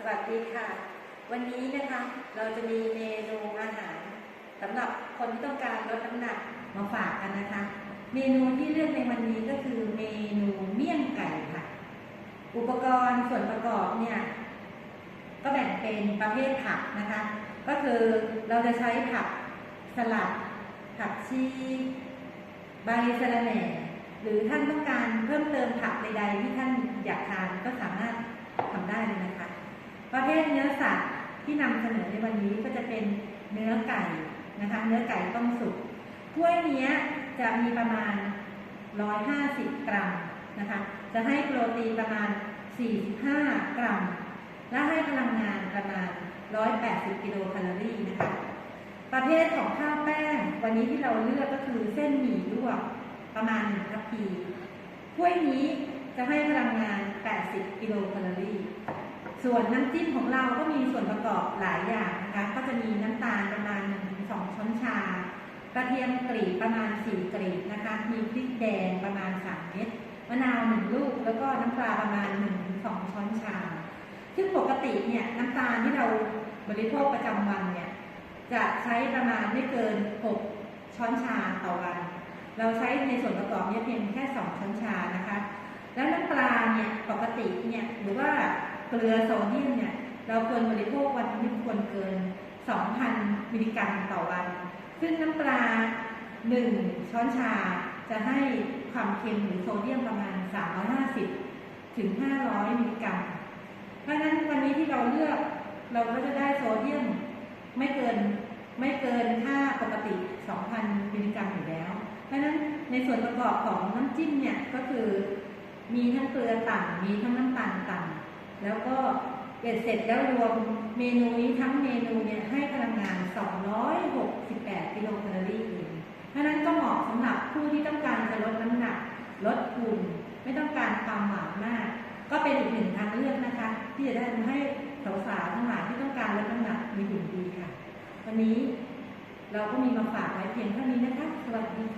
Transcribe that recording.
สวัสดีค่ะ วันนี้นะคะเราจะมีเมนูอาหารสำหรับคนที่ต้องการลดน้ำหนักมาฝากกันนะคะ เมนูที่เลือกในวันนี้ก็คือเมนูเมี่ยงไก่ค่ะ อุปกรณ์ส่วนประกอบเนี่ยก็แบ่งเป็นประเภทผักนะคะ ก็คือเราจะใช้ผักสลัด ผักชีใบสะระแหน่หรือท่านต้องการเพิ่มเติมผักใดๆที่ท่าน นื้อสัตว์ที่นำเสนอในวันนี้ก็จะเป็นเนื้อไก่นะคะ เนื้อไก่ต้มสุกถ้วยเนี้ยจะมีประมาณ 150 กรัมนะคะ จะให้โปรตีนประมาณ 45 กรัม และให้พลังงานประมาณ 180 กิโลแคลอรี่นะคะ ประเภทของข้าวแป้ง วันนี้ที่เราเลือกก็คือเส้นหมี่ลวกประมาณ1ทัพพีถ้วยนี้จะให้พลังงาน 80 กิโลแคลอรี่ ส่วนน้ำจิ้มของเราก็มีส่วนประกอบหลายอย่างนะคะ ก็จะมีน้ำตาลประมาณ1-2 ช้อนชา กระเทียมกรีบประมาณ 4 กรีบนะคะ มีพริกแดงประมาณ 3 เม็ด มะนาว 1 ลูก แล้วก็น้ำปลาประมาณ 1-2 ช้อนชา ซึ่งปกติเนี่ยน้ำตาลที่เราบริโภคประจำวันเนี่ย จะใช้ประมาณไม่เกิน 6 ช้อนชาต่อวัน เราใช้ในส่วนประกอบเนี่ยเพียงแค่ 2 ช้อนชานะคะ แล้วน้ำปลาเนี่ยปกติเนี่ยหรือว่า เกลือโซเดียมเนี่ยเราควรบริโภควันละไม่ควรเกิน 2,000 มิลลิกรัมต่อวัน ซึ่งน้ำปลา 1 ช้อนชาจะให้ความเค็มหรือโซเดียมประมาณ 350 ถึง 500 มิลลิกรัม เพราะฉะนั้นวันนี้ที่เราเลือกเราก็จะได้โซเดียมไม่เกินไม่เกินค่าปกติ 2,000 มิลลิกรัมอยู่แล้ว เพราะฉะนั้นในส่วนประกอบของน้ำจิ้มเนี่ยก็คือมีทั้งเกลือต่ำมีทั้งน้ำตาลต่ำ แล้วก็เบ็ดเสร็จแล้วรวมเมนูนี้ทั้งเมนูเนี่ยให้พลังงาน 268 กิโลแคลอรี่เองเพราะนั้นก็เหมาะสำหรับผู้ที่ต้องการจะลดน้ำหนัก ลดหุ่นไม่ต้องการความหวานมาก ก็เป็นอีกหนึ่งทางเลือกนะคะ ที่จะได้ทำให้สาวๆทั้งหลายที่ต้องการลดน้ำหนักมีหุ่นดีค่ะ วันนี้เราก็มีมาฝากไว้เพียงเท่านี้นะคะ สวัสดีค่ะ